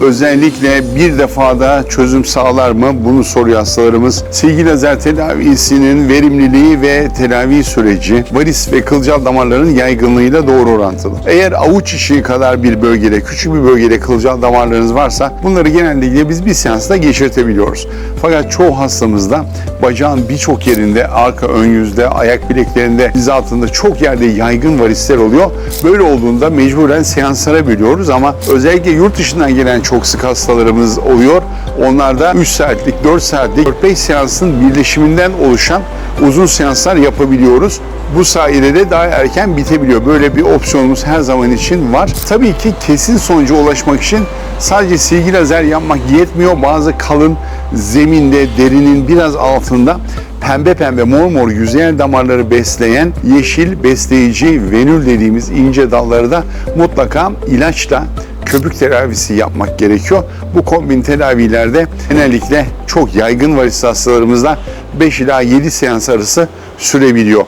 özellikle bir defada çözüm sağlar mı? Bunu soruyor hastalarımız. Silgi lazer tedavisinin verimliliği ve tedavi süreci varis ve kılcal damarların yaygınlığıyla doğru orantılı. Eğer avuç içi kadar bir bölgede, küçük bir bölgede kılcal damarlarınız varsa bunları genellikle biz bir seansta geçirtebiliyoruz. Fakat çoğu hastamızda bacağın birçok yerinde, arka ön yüzde, ayak bileklerinde, diz altında çok yerde yaygın varisler oluyor. Böyle olduğunda mecburen seanslara bölüyoruz ama özellikle yurt dışından gelen çok sık hastalarımız oluyor. Onlarda 3 saatlik, 4 saatlik, 4-5 seansın birleşiminden oluşan uzun seanslar yapabiliyoruz. Bu sayede de daha erken bitebiliyor. Böyle bir opsiyonumuz her zaman için var. Tabii ki kesin sonuca ulaşmak için sadece silgi lazer yapmak yetmiyor. Bazı kalın zeminde, derinin biraz altında pembe pembe mor mor yüzeyel damarları besleyen yeşil besleyici venül dediğimiz ince dalları da mutlaka ilaçla köpük tedavisi yapmak gerekiyor. Bu kombin tedavilerde genellikle çok yaygın varis hastalarımızda 5 ila 7 seans arası sürebiliyor.